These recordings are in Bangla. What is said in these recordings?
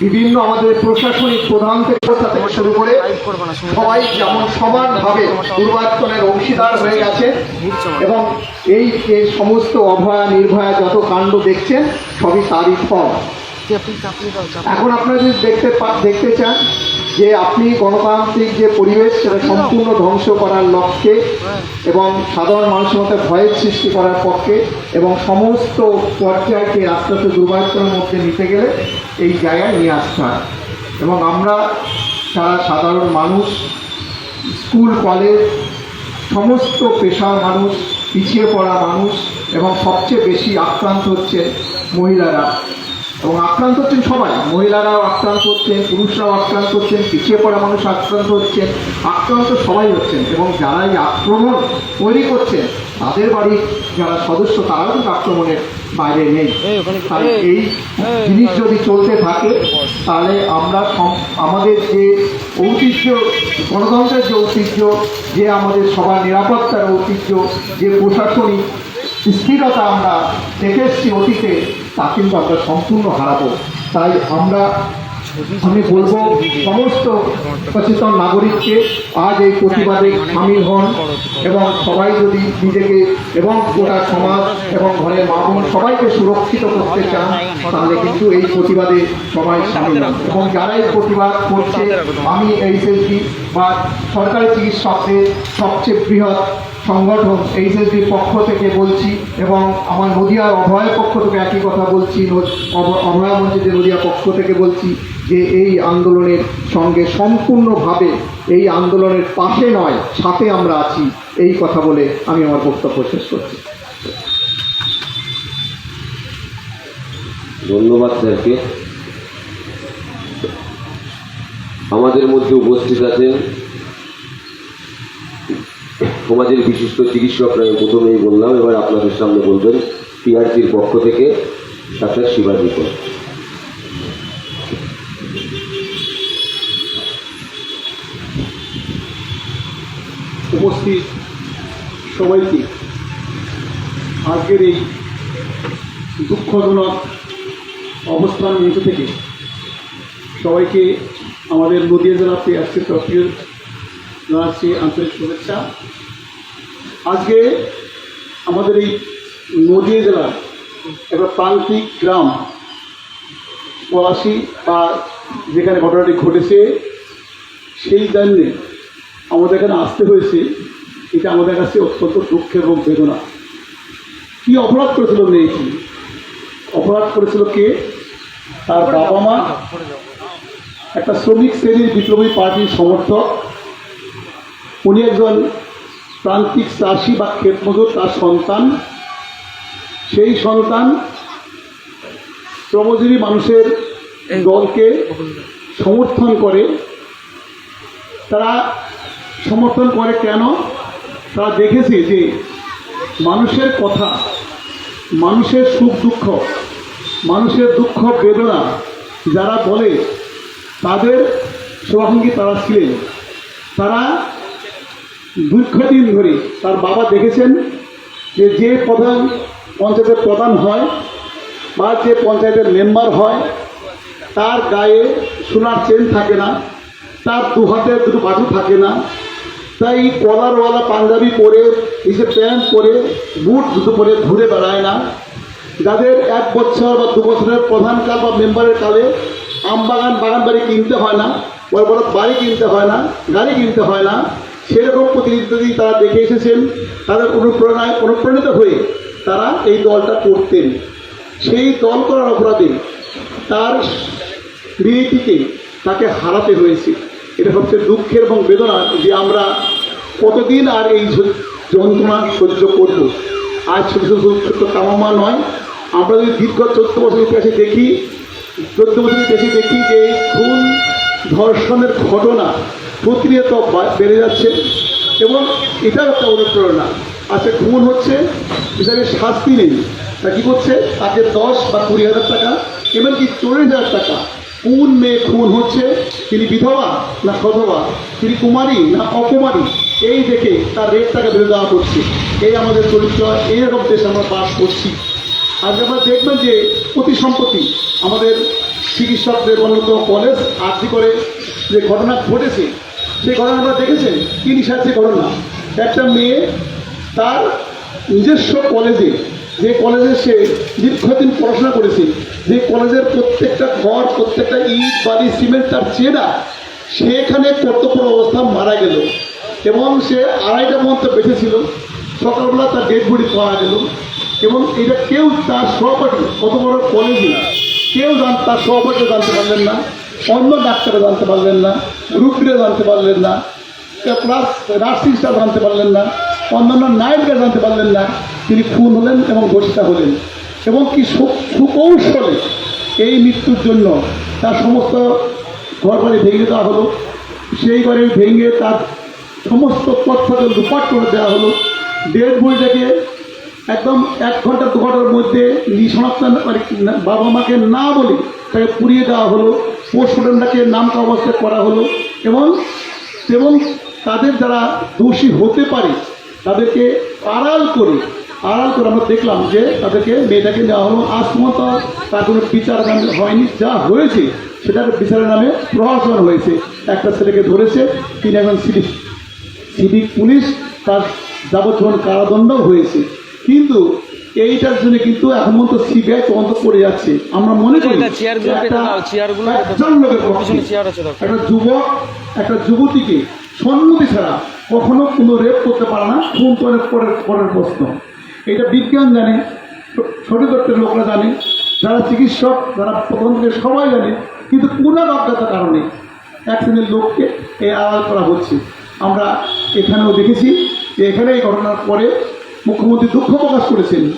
বিভিন্ন আমাদের প্রশাসনিক প্রধান থেকে শুরু করে সবাই যেমন সমানভাবে পূর্বাঞ্চলের অংশীদার হয়ে গেছে এবং এই যে সমস্ত অভয়া নির্ভয়া যত কাণ্ড দেখছেন, সবই তারই ফল। এখন আপনারা যদি দেখতে দেখতে চান যে আপনি গণতান্ত্রিক যে পরিবেশ, সেটা সম্পূর্ণ ধ্বংস করার লক্ষ্যে এবং সাধারণ মানুষের মধ্যে ভয়ের সৃষ্টি করার পক্ষে এবং সমস্ত পর্যায়কে আস্তে আস্তে দুর্বাচনের মধ্যে নিতে গেলে এই জায়গায় নিয়ে আসতে হয়। এবং আমরা যারা সাধারণ মানুষ, স্কুল, কলেজ, সমস্ত পেশার মানুষ, পিছিয়ে পড়া মানুষ এবং সবচেয়ে বেশি আক্রান্ত হচ্ছে মহিলারা। এবং আক্রান্ত হচ্ছেন সবাই। মহিলারাও আক্রান্ত হচ্ছেন পুরুষরাও আক্রান্ত হচ্ছেন পিছিয়ে পড়া মানুষ আক্রান্ত হচ্ছেন আক্রান্ত সবাই হচ্ছেন এবং যারা এই আক্রমণ তৈরি করছেন তাদের বাড়ির যারা সদস্য তারাও কিন্তু আক্রমণের বাইরে নেই। তাই এই জিনিস যদি চলতে থাকে তাহলে আমরা আমাদের যে ঐতিহ্য গণতন্ত্রের যে ঐতিহ্য যে আমাদের সবার নিরাপত্তার ঐতিহ্য যে প্রশাসনিক স্থিরতা আমরা দেখে এসেছি অতীতে তা কিন্তু আমরা সম্পূর্ণ হারাবো। তাই আমরা, আমি বলব, সমস্ত সচেতন নাগরিককে আজ এই প্রতিবাদে সামিল হন এবং সবাই যদি নিজেকে এবং গোটা সমাজ এবং ঘরের মা বোন সবাইকে সুরক্ষিত করতে চান, তাহলে কিন্তু এই প্রতিবাদে সবাই সামিল হন। এবং যারা এই প্রতিবাদ করছে, আমি এইচএসডি বা সরকারি চিকিৎসকদের সবচেয়ে বৃহৎ সংগঠন এইচএসডির পক্ষ থেকে বলছি এবং আমার নদিয়ার অভয়ের পক্ষ থেকে একই কথা বলছি অভয়া মঞ্চিতের নদিয়া পক্ষ থেকে বলছি যে এই আন্দোলনের সঙ্গে সম্পূর্ণভাবে এই আন্দোলনের পাশে নয়, সাথে আমরা আছি, এই কথা বলে আমি আমার বক্তব্য শেষ করছি। ধন্যবাদ স্যারকে। আমাদের মধ্যে উপস্থিত আছেন সমাজের বিশিষ্ট চিকিৎসকরা আমি প্রথমেই বললাম, এবার আপনাদের সামনে বলবেন টিআরসির পক্ষ থেকে ডাক্তার শিবাজি কর উপস্থিত সবাইকে আজকের এই দুঃখজনক অবস্থান মঞ্চ থেকে সবাইকে আমাদের নদীয়া জেলা তরফ থেকে জানাচ্ছি আন্তরিক শুভেচ্ছা। আজকে আমাদের এই নদীয়া জেলার একটা প্রান্তিক গ্রাম, পলাশি, বা যেখানে ঘটনাটি ঘটেছে, সেই জন্যে আমাদের এখানে আসতে হয়েছে। এটা আমাদের কাছে অত্যন্ত দুঃখের এবং বেদনা। কি অপরাধ করেছিল মেয়েটি? অপরাধ করেছিল কে? তার বাবা মা, একটা শ্রমিক শ্রেণির বিপ্লবী পার্টির সমর্থক উনি একজন প্রান্তিক চাষি বা ক্ষেতমজুর তার সন্তান। সেই সন্তান শ্রমজীবী মানুষের দলকে সমর্থন করে। তারা সমর্থন করে কেন? তারা দেখেছে যে মানুষের কথা মানুষের সুখ দুঃখ মানুষের দুঃখ বেদনা যারা বলে তাদের শুভাকাঙ্ক্ষী তারা ছিলেন। তারা দীর্ঘদিন ধরে তার বাবা দেখেছেন যে যে প্রধান পঞ্চায়েতের প্রধান হয় বা যে পঞ্চায়েতের মেম্বার হয়, তার গায়ে সোনার চেন থাকে না, তার দু হাতে দুটো বাজু থাকে না, তাই কলারওয়ালা পাঞ্জাবি পরে এসে প্যান্ট পরে, বুট জুতো পরে ঘুরে বেড়ায় না। যাদের এক বছর বা দু বছরের প্রধান কাল বা মেম্বারের কালে আম বাগান বাগান বাড়ি কিনতে হয় না বড় বড় বাড়ি কিনতে হয় না, গাড়ি কিনতে হয় না সেরকম প্রতিনিধি তারা দেখে এসেছেন, তাদের অনুপ্রেরণায় অনুপ্রাণিত হয়ে তারা এই দলটা করতেন। সেই দল করার অপরাধে তার মেয়েটিকে তাকে হারাতে হয়েছে। এটা সবচেয়ে দুঃখের এবং বেদনা যে আমরা কতদিন আর এই যন্ত্রণা সহ্য করব। আজ ছোটো ছোটো ছোট্ট কামামা নয়। আমরা যদি দীর্ঘ চোদ্দ বছরের কাছে দেখি, চোদ্দ বছরের বেশি দেখি যে খুন, ধর্ষণের ঘটনা প্রতিনিয়ত বেড়ে যাচ্ছে এবং এটাও একটা অনুপ্রেরণা। আচ্ছা খুন হচ্ছে বিচারে শাস্তি নেই। তা কী করছে? তাকে দশ বা কুড়ি হাজার টাকা, এমনকি চল্লিশ হাজার টাকা কোন মেয়ে খুন হচ্ছে? তিনি বিধবা না সধবা? তিনি কুমারী না অকুমারী? এই দেখে তার রেট টাকা বেড়ে দেওয়া করছে এই আমাদের চরিত্র, এইরকম দেশে আমরা বাস করছি। আজ আমরা দেখবেন যে অতি সম্প্রতি আমাদের চিকিৎসকদের অন্যতম কলেজ আর্জি করে যে ঘটনা ঘটেছে সেই ঘটনা আপনারা দেখেছেন কি নিশাচ্ছে ঘটনা একটা মেয়ে তার নিজস্ব কলেজে যে কলেজে সে দীর্ঘদিন পড়াশোনা করেছে, যে কলেজের প্রত্যেকটা ঘর, প্রত্যেকটা ইট, বালি সিমেন্ট তার চেনা সেখানে কর্তব্য অবস্থা মারা গেল। এবং সে আড়াইটা পর্যন্ত বেঁচেছিল। সকালবেলা তার ডেড বডি পাওয়া গেল। এবং এটা কেউ তার সহপাঠী, কত বড় কলেজে কেউ জান, তার সহপাঠী জানতে পারলেন না, অন্য ডাক্তারও জানতে পারলেন না। রুগীরা জানতে পারলেন না প্লাস নার্সিং স্টাফ জানতে পারলেন না, অন্যান্য নায়করা জানতে পারলেন না, তিনি খুন হলেন এবং ঘোষিতা হলেন। এবং কি সুকৌশলে এই মৃত্যুর জন্য তার সমস্ত ঘর বাড়ি ভেঙে দেওয়া হলো, সেই ঘরে ভেঙে তার সমস্ত তথ্যকে লুপাট করে দেওয়া হলো। ডেড বইটাকে একদম এক ঘণ্টা দু ঘণ্টার মধ্যে নিঃসনাক্ত মানে বাবা মাকে না বলে তাকে পুড়িয়ে দেওয়া হলো। পোস্টমর্টমটাকে নাম অবস্থা করা হলো এবং এবং তাদের যারা দোষী হতে পারে, তাদেরকে আড়াল করে আড়াল করে আমরা দেখলাম যে তাদেরকে মেয়েটাকে নেওয়া হলো। আজ পর্যন্ত তার কোনো বিচার নামে হয়নি। যা হয়েছে সেটার বিচারের নামে প্রহসন হয়েছে। একটা ছেলেকে ধরেছে, তিনি এখন সিভিক। সিভিক পুলিশ, তার যাবজ্জীবন কারাদণ্ড হয়েছে। কিন্তু এইটার জন্য কিন্তু এখন পর্যন্ত সিবিআই তদন্ত করে যাচ্ছে। আমরা মনে করি একটা-। একজন লোকের যুবক একটা যুবতীকে সম্মতি ছাড়া কখনো কোনো রেপ করতে পারে না খুন করে পরের পরের প্রশ্ন। এটা বিজ্ঞান জানে সঠিক অর্থের লোকরা জানে যারা চিকিৎসক যারা প্রথম সবাই জানে কিন্তু পুনর অজ্ঞাতার কারণে এক শ্রেণির লোককে এই আড়াল করা হচ্ছে। আমরা এখানেও দেখেছি যে এখানে এই ঘটনার পরে মুখ্যমন্ত্রী দুঃখ প্রকাশ করেছেন।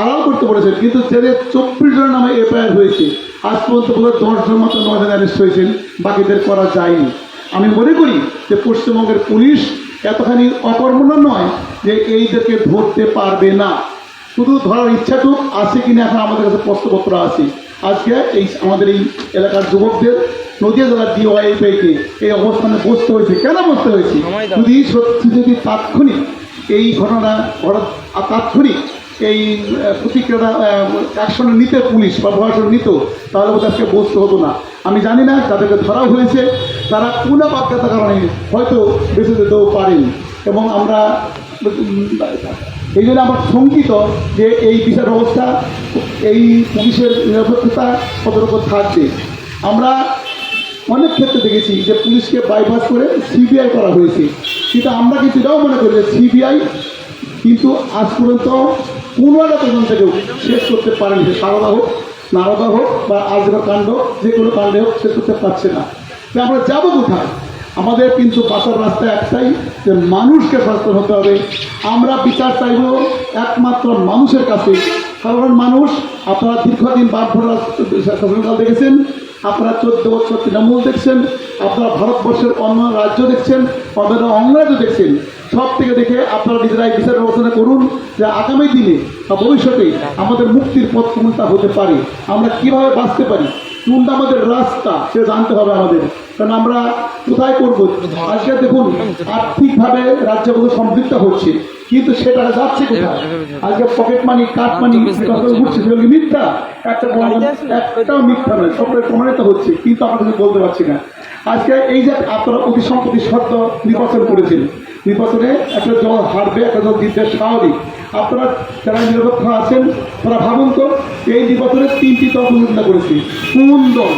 আড়াল করতে বলেছেন কিন্তু ছেলে চব্বিশ জনের নামে এফআইআর হয়েছে। আজ পর্যন্ত বোধহয় দশ জন মতো নজন অ্যারেস্ট হয়েছেন বাকিদের করা যায়নি। আমি মনে করি যে পশ্চিমবঙ্গের পুলিশ এতখানি অকর্মণ্য নয় যে এইদেরকে ধরতে পারবে না। শুধু ধরার ইচ্ছাটুক আছে কিনা এখন আমাদের কাছে প্রশ্নপত্র আছে। আজকে এই আমাদের এই এলাকার যুবকদের নদীয়া জেলার ডিওয়াইফাইকে এই অবস্থানে বসতে হয়েছে। কেন বসতে হয়েছে? যদি সত্যি যদি তাৎক্ষণিক এই ঘটনা ঘটা তাৎক্ষণিক এই আহ, প্রতিক্রিয়াটা অ্যাকশন নিতে পুলিশ বা প্রশাসন নিত তাহলে আজকে বসতে হতো না। আমি জানি না যাদেরকে ধরা হয়েছে। তারা কোনো বাক্যতার কারণে হয়তো বেঁচে যেতেও পারেনি। এবং আমরা এই জন্য আমার শঙ্কিত যে এই বিচার ব্যবস্থা এই পুলিশের নিরপেক্ষতা কতটুকু থাকবে। আমরা অনেক ক্ষেত্রে দেখেছি যে পুলিশকে বাইপাস করে সিবিআই করা হয়েছে। কিন্তু আমরা কিন্তু এটাও মনে করি যে সিবিআই কিন্তু আজ পর্যন্ত কোনো একটা তদন্তকেও শেষ করতে পারেনি। সারদা হোক, নারদা হোক, বা আজগা কাণ্ড, যে কোনো কাণ্ডে হোক শেষ করতে পারছে না। আমরা যাব কোথায়? আমাদের কিন্তু বাঁচার রাস্তা একটাই, যে মানুষকে সচেতন হতে হবে। আমরা বিচার চাইব একমাত্র মানুষের কাছে। সাধারণ মানুষ, আপনারা দীর্ঘদিন বামফোড়া শাসনকাল দেখেছেন, আপনারা চোদ্দ বছর তৃণমূল দেখছেন, আপনারা ভারতবর্ষের অন্য রাজ্য দেখছেন অন্যান্য অঙ্গরাজ্য দেখছেন। সব থেকে দেখে আপনারা নিজেরাই বিচার ব্যবস্থা করুন যে আগামী দিনে বা ভবিষ্যতে আমাদের মুক্তির পথ কোনটা হতে পারে আমরা কীভাবে বাঁচতে পারি কোনটা আমাদের রাস্তা সেটা জানতে হবে আমাদের। কারণ আমরা কোথায় করব? আজকে দেখুন আর্থিকভাবে রাজ্যগুলো সমৃদ্ধ হচ্ছে কিন্তু সেটা যাচ্ছে কোথায়? আজকে পকেট মানি কাঠ মানি উঠছে সেগুলো মিথ্যা? একটা প্রমাণ- একটাও মিথ্যা নয় সবটাই প্রমাণিত হচ্ছে কিন্তু আমরা কিছু বলতে পারছি না। আজকে এই যে আপনারা অতি সম্প্রতি শর্ত নির্বাচন করেছেন, নির্বাচনে একটা দল হারবে, একটা দল জিতবে স্বাভাবিক। আপনারা যারা নিরপেক্ষ আছেন, তারা ভাবুন তো, এই নির্বাচনে তিনটি দল প্রতিযোগিতা করেছে। কোন দল?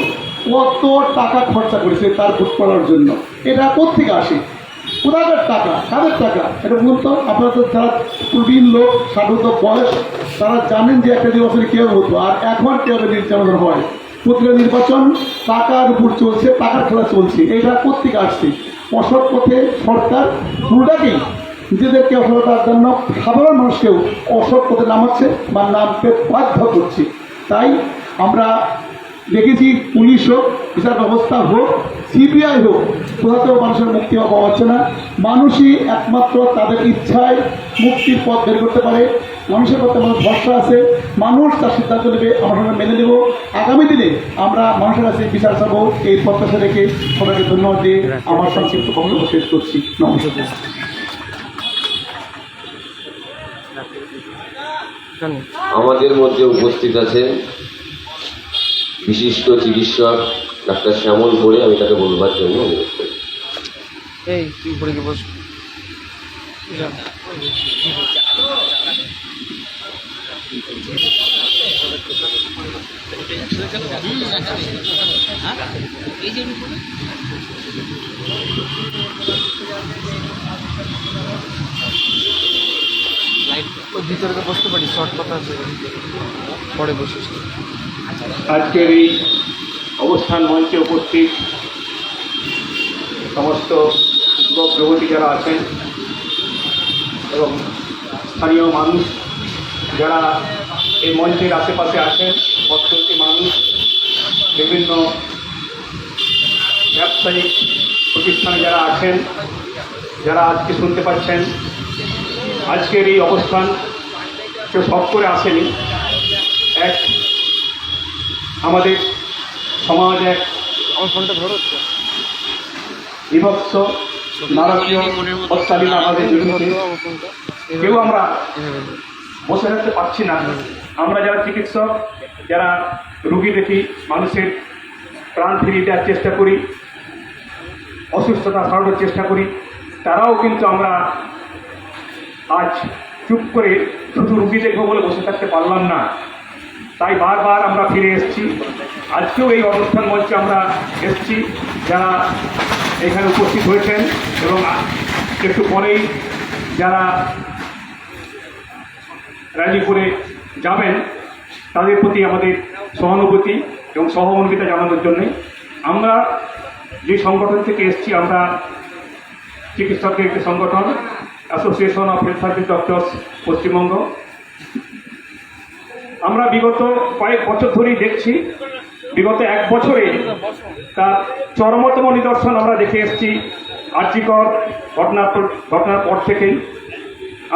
কত টাকা খরচা করেছে তার ভোট করার জন্য? এটা কোথেকে আসে? কোথাকার টাকা? কাদের টাকা? এটা বলুন তো, আপনারা তো যারা প্রবীণ লোক সাধুত বয়স, তারা জানেন যে একটা নির্বাচনে কীভাবে হতো আর এখন কীভাবে নির্বাচন হয়। প্রতিটা নির্বাচন টাকার উপর চলছে, টাকার খেলা চলছে। এটা কোথেকে আসছে। অসৎ পথে সরকার পুরোটাকেই নিজেদেরকে অসততার জন্য সাধারণ মানুষকেও অসৎ পথে নামাচ্ছে বা নামতে বাধ্য করছে। তাই আমরা দেখেছি, পুলিশ হোক, বিচার ব্যবস্থা হোক, সিবিআই হোক কোথাতেও মানুষের মুক্তি পাওয়া যাচ্ছে না। মানুষই একমাত্র তাদের ইচ্ছায় মুক্তির পথ বের করতে পারে। মানুষের প্রতি আমাদের ভরসা আছে। মানুষ তার সিদ্ধান্ত নেবে, আমরা সবাই মেনে নেব। আগামী দিনে আমরা মানুষের কাছে বিচার চাবো। এই প্রত্যাশা রেখে সবাইকে ধন্যবাদ দিয়ে আমার সংক্ষিপ্ত বক্তব্য শেষ করছি। নমস্কার। আমাদের মধ্যে উপস্থিত আছেন বিশিষ্ট চিকিৎসক ডাক্তার শ্যামল করে আমি তাকে বলবার জন্য অনুরোধ করি এই তুই। ভিতরে বসতে পারি, শর্ট কথা আছে। পরে বসিস আজকের এই অবস্থান মঞ্চে উপস্থিত সমস্ত যুবতী যারা আছেন এবং স্থানীয় মানুষ যারা এই মঞ্চের আশেপাশে আছেন পথচলতি মানুষ, বিভিন্ন ব্যবসায়িক প্রতিষ্ঠানে যারা আছেন, যারা আজকে শুনতে পাচ্ছেন আজকের এই অবস্থান কেউ সব করে আসেনি এক, আমাদের সমাজ এক। বিভক্ত নারকীয় অত্যালীলা আমাদের বিরুদ্ধে কেউ আমরা বসে থাকতে পারছি না আমরা যারা চিকিৎসক, যারা রুগী দেখি, মানুষের প্রাণ ফিরিয়ে দেওয়ার চেষ্টা করি, অসুস্থতা সারানোর চেষ্টা করি, তারাও কিন্তু আমরা আজ চুপ করে শুধু রুগী দেখব বলে বসে থাকতে পারলাম না। তাই বারবার আমরা ফিরে এসেছি। আজকেও এই অনুষ্ঠান মঞ্চে আমরা এসেছি। যারা এখানে উপস্থিত হয়েছেন এবং একটু পরেই যারা র্যালি করে যাবেন, তাদের প্রতি আমাদের সহানুভূতি এবং সহমর্মিতা জানানোর জন্যে আমরা যে সংগঠন থেকে এসেছি, আমরা চিকিৎসকের একটি সংগঠন association of health service doctors Paschimbanga আমরা বিগত কয়েক বছর ধরেই দেখছি, বিগত এক বছরে তার চরমতম নিদর্শন আমরা দেখে এসেছি, আর্যিকর ঘটনার ঘটনার পর থেকেই।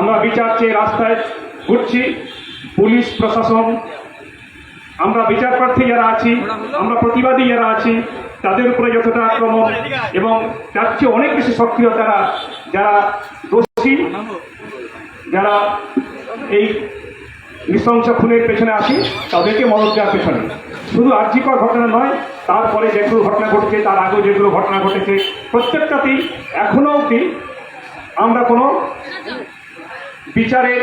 আমরা বিচার চেয়ে রাস্তায় ঘুরছি, পুলিশ, প্রশাসন। আমরা বিচার প্রার্থী যারা আছি, আমরা প্রতিবাদী যারা আছি, তাদের উপরে যতটা আক্রমণ এবং তার চেয়ে অনেক বেশি সক্রিয় তারা, যারা যারা এই নৃশংস খুনের পেছনে আসি তাদেরকে মদত দেওয়ার পেছনে। শুধু আর্যিকর ঘটনা নয়, তারপরে যেগুলো ঘটনা ঘটেছে, তার আগেও যেগুলো ঘটনা ঘটেছে, প্রত্যেকটাতেই এখনও অবধি আমরা কোনো বিচারের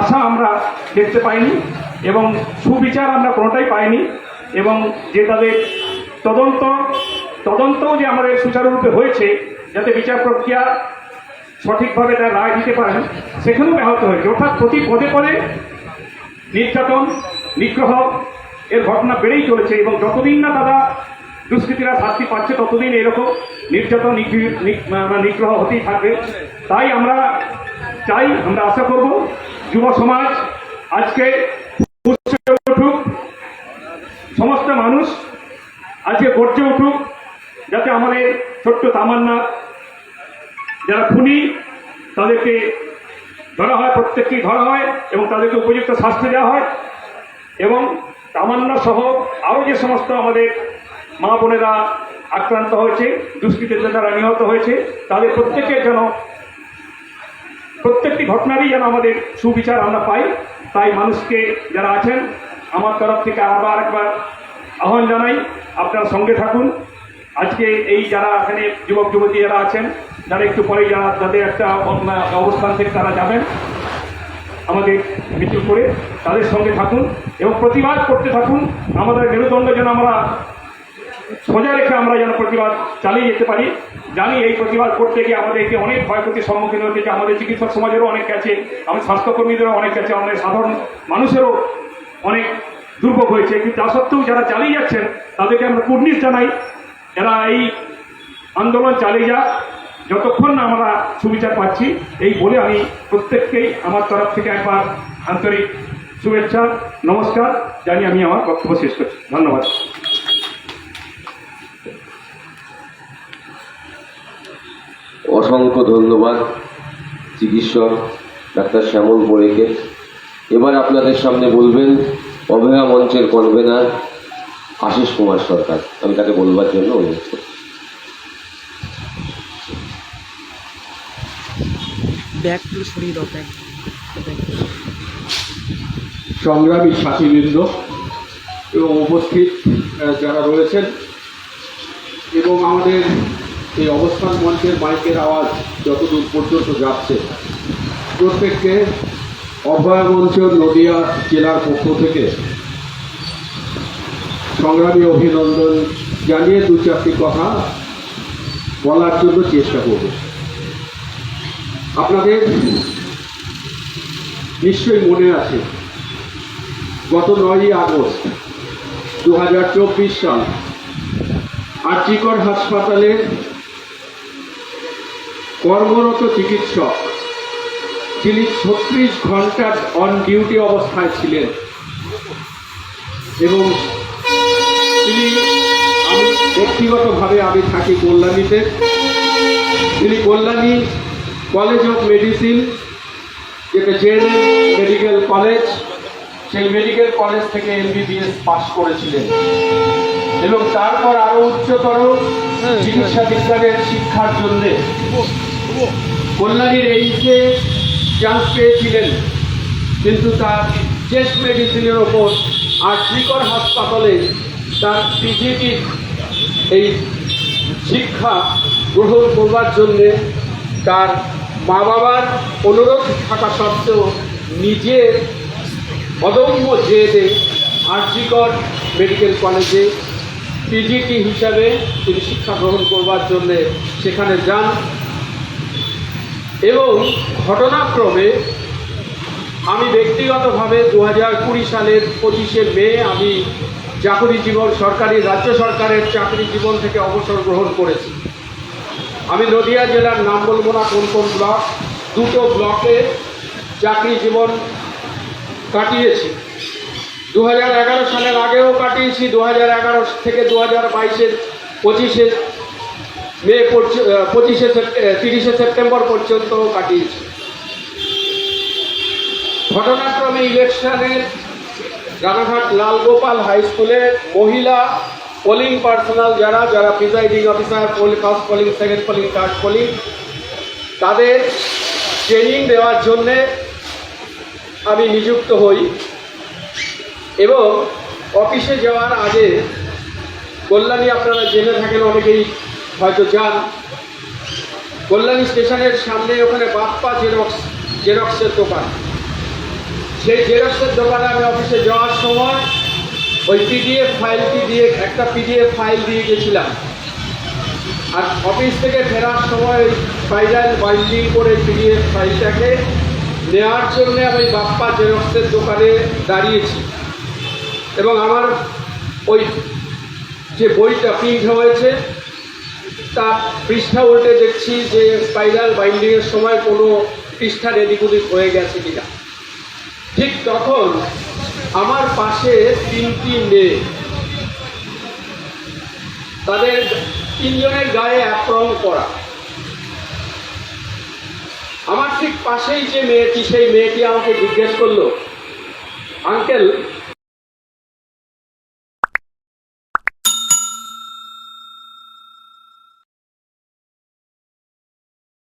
আশা আমরা দেখতে পাইনি এবং সুবিচার আমরা কোনোটাই পাইনি এবং যে তাদের তদন্ত, তদন্তও যে আমাদের সুচারুরূপে হয়েছে, যাতে বিচার প্রক্রিয়া সঠিকভাবে তার রায় দিতে পারেন, সেখানেও ব্যাহত হয়েছে। অর্থাৎ প্রতি পদে পদে নির্যাতন, নিগ্রহ, এর ঘটনা বেড়েই চলেছে এবং যতদিন না তারা দুষ্কৃতীরা শাস্তি পাচ্ছে, ততদিন এরকম নির্যাতন মানে নিগ্রহ হতেই থাকবে। তাই আমরা চাই, আমরা আশা করব যুব সমাজ আজকে উঠুক, সমস্ত মানুষ আজকে গর্জে উঠুক, যাতে আমাদের ছোট্ট তামান্না যারা খুনি, তাদেরকে ধরা হয়, প্রত্যেককেই ধরা হয় এবং তাদেরকে উপযুক্ত শাস্তি দেওয়া হয়। এবং তামান্না সহ আরও যে সমস্ত আমাদের মা বোনেরা আক্রান্ত হয়েছে দুষ্কৃতীতে যারা নিহত হয়েছে, তাদের প্রত্যেকের যেন প্রত্যেকটি ঘটনারই যেন আমাদের সুবিচার আমরা পাই, তাই মানুষকে যারা আছেন, আমার তরফ থেকে আবার একবার আহ্বান জানাই। আপনারা সঙ্গে থাকুন। আজকে এই যারা এখানে যুবক, যুবতী যারা আছেন যারা একটু পরে যারা যাদের একটা অবস্থান থেকে তারা যাবেন, আমাদের মিছিল করে তাদের সঙ্গে থাকুন এবং প্রতিবাদ করতে থাকুন। আমাদের মেরুদণ্ড যেন আমরা সোজা রেখে আমরা যেন প্রতিবাদ চালিয়ে যেতে পারি। জানি এই প্রতিবাদ করতে গিয়ে আমাদেরকে অনেক ক্ষয়ক্ষতির সম্মুখীন হতে হচ্ছে। আমাদের চিকিৎসক সমাজেরও অনেক আছে, আমাদের স্বাস্থ্যকর্মীদেরও অনেক আছে, আমাদের সাধারণ মানুষেরও অনেক দুর্ভোগ হয়েছে। কিন্তু তা সত্ত্বেও যারা চালিয়ে যাচ্ছেন, তাদেরকে আমরা কুর্নিশ জানাই। এরা এই আন্দোলন চালিয়ে যাক। যতক্ষণ না আমরা সুবিচার পাচ্ছি, এই বলে আমি প্রত্যেককেই আমার তরফ থেকে একবার আন্তরিক শুভেচ্ছা, নমস্কার জানি আমি আমার বক্তব্য শেষ করছি। ধন্যবাদ। অসংখ্য ধন্যবাদ, চিকিৎসক ডাক্তার শ্যামল বোরেকে এবার আপনাদের সামনে বলবেন, অভয়া মঞ্চের কনভেনার আশিস কুমার সরকার। আমি তাকে বলবার জন্য অনুরোধ করছি। সংগ্রামী সাথীবৃন্দ এবং উপস্থিত যারা রয়েছেন এবং আমাদের এই অবস্থান মঞ্চের মাইকের আওয়াজ যতদূর পর্যন্ত যাচ্ছে প্রত্যেককে অভয় মঞ্চ নদিয়া জেলার পক্ষ থেকে সংগ্রামী অভিনন্দন জানিয়ে দু চারটি কথা বলার জন্য চেষ্টা করব। আপনাদের নিশ্চয়ই মনে আছে, গত নয়ই আগস্ট দু হাজার চব্বিশ সাল আর্জিকর হাসপাতালে কর্মরত চিকিৎসক যিনি ছত্রিশ ঘণ্টা অন ডিউটি অবস্থায় ছিলেন এবং তিনি আমি ব্যক্তিগতভাবে আমি থাকি কল্যাণীতে। তিনি কল্যাণী কলেজ অফ মেডিসিন, যেটা জেএনএম মেডিকেল কলেজ, সেই মেডিকেল কলেজ থেকে এমবিবিএস পাশ করেছিলেন। এবং তারপর আরও উচ্চতর চিকিৎসা বিজ্ঞানের শিক্ষার জন্যে কল্যাণীর এইচে চান্স পেয়েছিলেন, কিন্তু তার চেস্ট মেডিসিনের ওপর আর শ্রীকর হাসপাতালে তার পিজিটির এই শিক্ষা গ্রহণ করবার জন্যে তার মা বাবার অনুরোধ থাকা সত্ত্বেও নিজের অদম্য জেদে আরজিকর মেডিকেল কলেজে পিজিটি হিসাবে তিনি শিক্ষা গ্রহণ করবার জন্যে সেখানে যান এবং ঘটনাক্রমে আমি ব্যক্তিগতভাবে দু হাজার কুড়ি সালের পঁচিশে মে আমি চাকরি জীবন সরকারি, রাজ্য সরকারের চাকরি জীবন থেকে অবসর গ্রহণ করেছি। আমি নদিয়া জেলার নাম বলব না কোন কোন ব্লক দুটো ব্লকে চাকরি জীবন কাটিয়েছি। দু হাজার এগারো সালের আগেও কাটিয়েছি দু হাজার এগারো থেকে দু হাজার বাইশের পঁচিশে মে পর্য- পঁচিশে তিরিশে সেপ্টেম্বর পর্যন্ত কাটিয়েছি। ঘটনাক্রমে ইলেকশনের রানাঘাট লালগোপাল হাই স্কুলের মহিলা পোলিং পার্সোনাল যারা যারা presiding officer first polling second polling third polling তাদের ট্রেনিং দেওয়ার জন্যে আমি নিযুক্ত হই। এবং অফিসে যাওয়ার আগে কল্যাণী আপনারা জেনে থাকেন, অনেকেই হয়তো যান কল্যাণী স্টেশনের সামনে ওখানে বাপ্পা জেরক্স, জেরক্সের দোকান। সেই জেরক্সের দোকানে আমি অফিসে যাওয়ার সময় ওই পিডিএফ ফাইলটি দিয়ে, একটা পিডিএফ ফাইল দিয়ে গেছিলাম। আর অফিস থেকে ফেরার সময় ওই স্পাইরাল বাইন্ডিং করে পিডিএফ ফাইলটাকে নেওয়ার জন্য আমি বাপ্পা জেরক্সের দোকানে দাঁড়িয়েছি। এবং আমার ওই যে বইটা প্রিন্ট হয়েছে তা পৃষ্ঠা উল্টে দেখছি যে স্পাইরাল বাইন্ডিংয়ের সময় কোনো পৃষ্ঠা ওদিক হয়ে গেছে কিনা। ঠিক তখন আমার পাশে তিনটি মেয়ে। তাদের তিনজনের গায়ে আক্রমণ করা আমার ঠিক পাশেই যে মেয়েটি, সেই মেয়েটি আমাকে জিজ্ঞেস করল, আঙ্কেল